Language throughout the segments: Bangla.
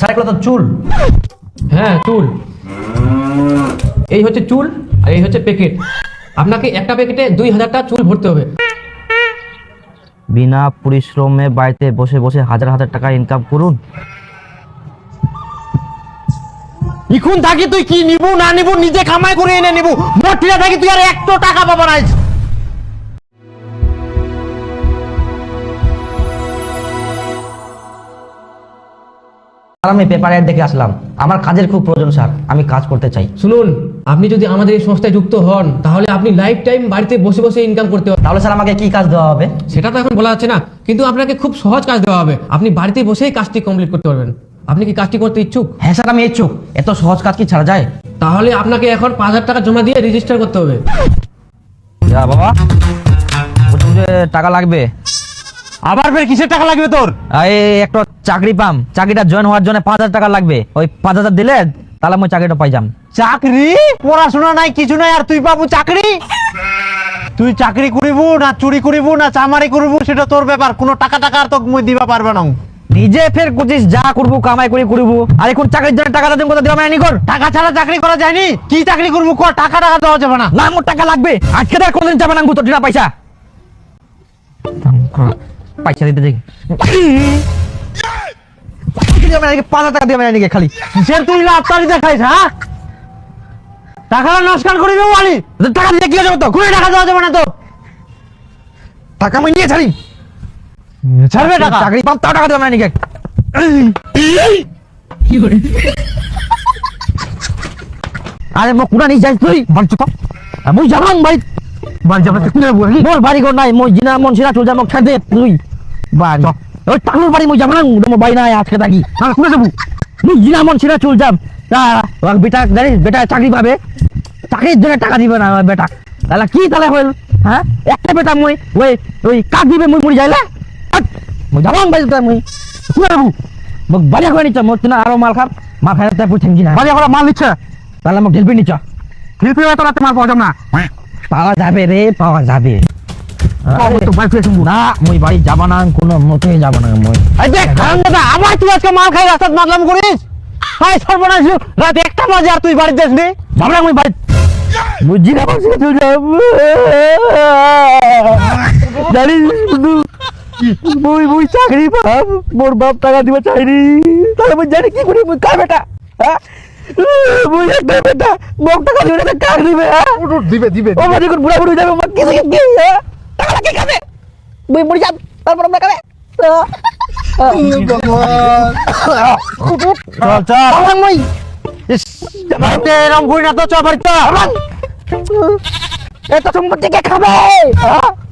স্যার এগুলো তো চুল। হ্যাঁ চুল। এই হচ্ছে চুল আর এই হচ্ছে প্যাকেট। আপনাকে একটা প্যাকেটে দুই হাজারটা চুল ভরতে হবে। বিনা পরিশ্রমে বাড়িতে বসে বসে হাজার হাজার টাকা ইনকাম করুন। এখন থাকি তুই কি নিবু না নিবু নিজে কামাই করে এনে নিবু। মোটিরা থাকি তুই আর একটো টাকা পাবা না আর আমি পেপার অ্যাড দেখে আসলাম। আমার কাজের খুব প্রয়োজন স্যার। আমি কাজ করতে চাই। শুনুন আপনি যদি আমাদের এই সংস্থায় যুক্ত হন তাহলে আপনি লাইফ টাইম বাড়িতে বসে বসে ইনকাম করতে পারবেন। তাহলে স্যার আমাকে কি কাজ দেওয়া হবে? সেটা তো এখন বলা যাচ্ছে না কিন্তু আপনাকে খুব সহজ কাজ দেওয়া হবে। আপনি বাড়িতে বসেই কাজটি কমপ্লিট করতে পারবেন। আপনি কি কাজটি করতে ইচ্ছুক? হ্যাঁ স্যার আমি ইচ্ছুক। এত সহজ কাজ কি ছাড়া যায়? তাহলে আপনাকে এখন পাঁচ হাজার টাকা জমা দিয়ে রেজিস্টার করতে হবে। যা বাবা। টাকা লাগবে। আবার ফের কিসের টাকা লাগবে তোর? এই একটা চাকরি পাম। চাকরিটা জয়েন হওয়ার জন্য পাঁচ হাজার টাকা লাগবে। ওই পাঁচ হাজার দিলে তাহলে আমি চাকরিটা পাই যাম। চাকরি? পড়াশোনা নাই কিছু নাই আর তুই পাবো চাকরি? তুই চাকরি করিবু না চুরি করিবু না চামারি করিবু সেটা তোর ব্যাপার। কোনো টাকা টাকা আর তোকে মুই দিবা পারবে না নিজে ফের করছিস যা করব কামাই করে করব। আর এখন চাকরির জন্য টাকা দিন কথা না কর টাকা ছাড়া চাকরি করা যায়নি। কি চাকরি করব কর টাকা টাকা দেওয়া যাবে না। না মোর টাকা লাগবে। আজকে তো আর কোনদিন যাবে না তো টিনা পয়সা। পয়সা দিতে যাই পাঁচ টাকা দিয়ে নাকি খালি। সে তুই লাভতারি দেখাইছ হ্যাঁ? টাকাটা নস্কার করে দেবো আলি টাকা দিয়ে কি তো? কোনো টাকা দেওয়া যাবে না তো। টাকা আমি নিয়ে ছাড়ি। ছাড়বে টাকা? চাকরি পাম টাকা দেবে না নাকি আরে মো কুড়া নিয়ে যাই তুই। বাড়ি চুপ বাড়ি। বাড়ি যাবে তুই বলি মোর বাড়ি গো নাই মই জিনা মন সিনা চল যা মক তুই। বাড়ি ওই টাকুর বাড়ি মই যাবাং মোর বাড়ি নাই আজকে থাকি। হ্যাঁ যাব মুই মন চল বেটা জানিস বেটা চাকরি পাবে। চাকরির জন্য টাকা দিবে না আমার বেটা। তাহলে কি তাহলে হইল হ্যাঁ একটা বেটা মই ওই ওই কাক দিবে মই মরি যাইলে? মই যাবাং বাড়ি তো মই। কুড়া যাব মোক বাড়ি করে নিচ্ছ মোর না আরও মাল খাই তাই না বাড়ি মাল নিচ্ছে তাহলে মোক নিচ্ছ রাতে মাল পাওয়া যাবে না। পাওয়া যাবে রে পাওয়া যাবে। তো, বাড়ি ফিরে শুনব। না মই বাড়ি যাব না কোনো মতেই যাব না মই। এই দেখ খান দাদা আবার তুই আজকে মাল খাই রাস্তায় মাতলাম করিস? হাই সর্বনাশ রাত একটা বাজে আর তুই মই বাড়ি বুঝছি না বলছি তুই জানিস শুধু মই মই চাকরি পাব মোর বাপ টাকা দিবে চাইনি তাহলে মই জানি কি করি মই কার বেটা? হ্যাঁ? মই একটা বেটা মোক টাকা দিবে না কার দিবে হ্যাঁ? দিবে দিবে ও মানে বুড়া বুড়ি যাবে আমার কিছু কি হ্যাঁ? টাকা খাবে। মই মরে যাব তারপর আমরা খাবে। চল চল। মই। বাড়িতে এরম করি না তো চ বাড়িতে এত সম্পত্তি কে খাবে।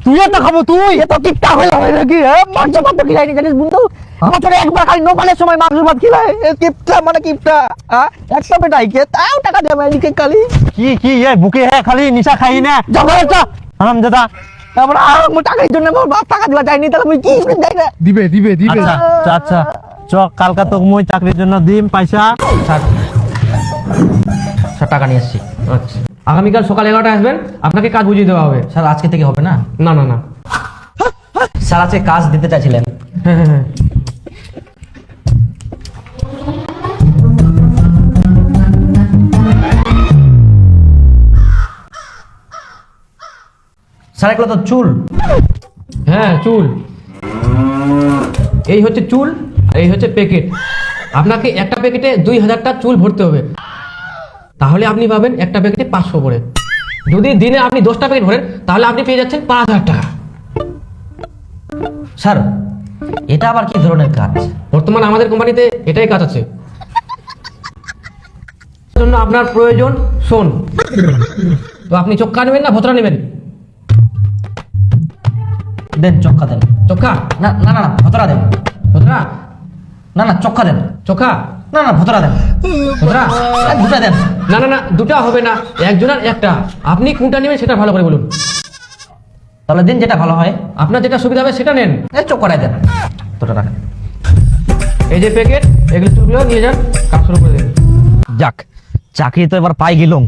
তুই এত খাব তুই। এত কিপটা হয়ে হবে নাকি? মাংস ভাত খিলাই নি জানিস বন্ধু? বছরে একবার খালি সময় মাংস ভাত খিলায় কিপটা মানে কিপটা হ্যাঁ? একটা তাও টাকা দেবে এদিকে খালি। কি কি এ বুকে হ্যাঁ খালি নিশা খাই না। যাব চ হারাম দাদা তারপর আর আমার টাকার জন্য আমার বাপ টাকা দিবা যায়নি তাহলে আমি কি না দিবে দিবে দিবে। আচ্ছা আচ্ছা চ কালকা তো মুই চাকরির জন্য দিম পয়সা। স্যার স্যার টাকা নিয়ে আসছি। আচ্ছা। আগামীকাল সকাল এগারোটায় আসবেন আপনাকে কাজ বুঝিয়ে দেওয়া হবে। স্যার আজকে থেকে হবে না? না না না। স্যার আজকে কাজ দিতে চাইছিলেন। হ্যাঁ হ্যাঁ স্যার এগুলো তো চুল। হ্যাঁ চুল। এই হচ্ছে চুল আর এই হচ্ছে প্যাকেট। আপনাকে একটা প্যাকেটে দুই হাজারটা চুল ভরতে হবে। তাহলে আপনি পাবেন একটা প্যাকেটে পাঁচশো করে। যদি দিনে আপনি দশটা প্যাকেট ভরেন তাহলে আপনি পেয়ে যাচ্ছেন পাঁচ হাজার টাকা। স্যার এটা আবার কি ধরনের কাজ? বর্তমানে আমাদের কোম্পানিতে এটাই কাজ আছে। জন্য আপনার প্রয়োজন শোন তো আপনি চক্কা নেবেন না ভতরা নেবেন। দেন চক্কা দেন। চক্কা না না না ভতরা দেন। ভতরা না না চক্কা দেন। চক্কা না না ভতরা দেন। ভতরা দুটা দেন। না না না দুটা হবে না একজনের একটা। আপনি কোনটা নেবেন সেটা ভালো করে বলুন। তাহলে দিন যেটা ভালো হয়। আপনার যেটা সুবিধা হবে সেটা নেন। এই চক্করাই দেন। দুটো রাখেন এই যে প্যাকেট এগুলো চুলগুলো নিয়ে যান কাজ শুরু করে দিন। যাক চাকরি তো এবার পাই গেলুম।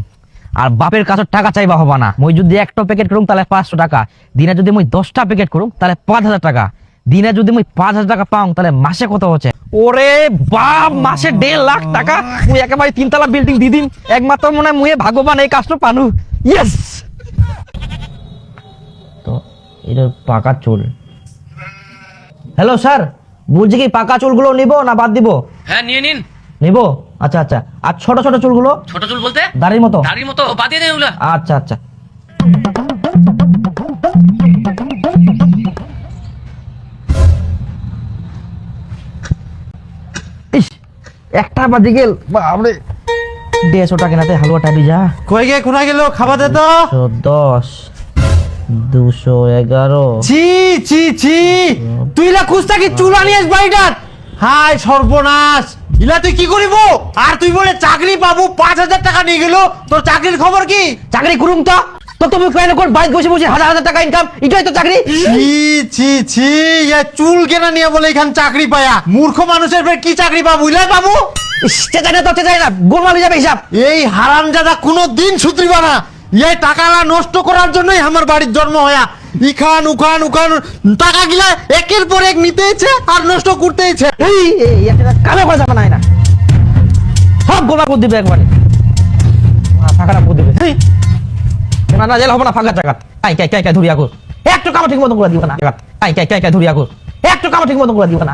আর বাপের কাছে টাকা চাইবা হবা না। মই যদি একটা প্যাকেট করুম তাহলে পাঁচশো টাকা। দিনে যদি মই দশটা প্যাকেট করুম তাহলে পাঁচ হাজার টাকা। দিনে যদি মই পাঁচ হাজার টাকা পাও তাহলে মাসে কত হচ্ছে? ওরে বাপ মাসে দেড় লাখ টাকা। মুই একেবারে তিনতলা বিল্ডিং দি দিন একমাত্র মনে হয় মুয়ে ভাগ্যবান এই কাজটা পানু। ইয়েস তো এটা পাকা চুল। হ্যালো স্যার বলছি কি পাকা চুলগুলো নিব না বাদ দিব? হ্যাঁ নিয়ে নিন। নিব? আচ্ছা আচ্ছা। আর ছোট ছোট চুলগুলো? ছোট চুল বলতে? দাড়ির মতো? দাড়ির মতো। বাদিয়ে দেন ওগুলা আচ্ছা আচ্ছা। ইস একটা বাজে গেল। বাবরে দেড়শো টাকা নাতে হালুয়া যা। কই গে কোনা গেল? খাবার দে তো। দশ দুশো এগারো। ছি ছি ছি। তুই লা খুঁজ থাকি চুলা নিয়ে বাড়িটার? হাই সর্বনাশ। ইলা তুই কি করিব? আর তুই বলে চাকরি পাবো পাঁচ হাজার টাকা নিয়ে গেল। তোর চাকরির খবর কি? চাকরি করুম তো। তো তুমি কেন বাড়িতে বসে বসে হাজার হাজার টাকা ইনকাম এটাই তো চাকরি। ছি ছি ছি এ চুল কেনা নিয়ে বলে এখান চাকরি পায়া। মূর্খ মানুষের ফের কি চাকরি পাবো ইলাই পাবো চেঁচাই না তো চেঁচাই না। গোলমাল হয়ে যাবে হিসাব। এই হারামজাদা কোনো দিন সুতরিবা না। এই টাকালা নষ্ট করার জন্যই আমার বাড়ির জন্ম হয়া। ইখান, উখান উখান, টাকা গিলা একের পর এক নিতেছে আর নষ্ট করতেছে এই এই একটা কালো করা যাবে না। সব গোলা করে দিবে একবারে। ফাঁকাটা করে দিবে। না না জেল হবে না ফাঁকা জায়গা কাই কাই কাই কাই ধরিয়া কর একটু কামা ঠিক মতো করে দিবে না। কাই কাই কাই কাই ধরিয়া কর একটু কামা ঠিক মতো করে দিবে না।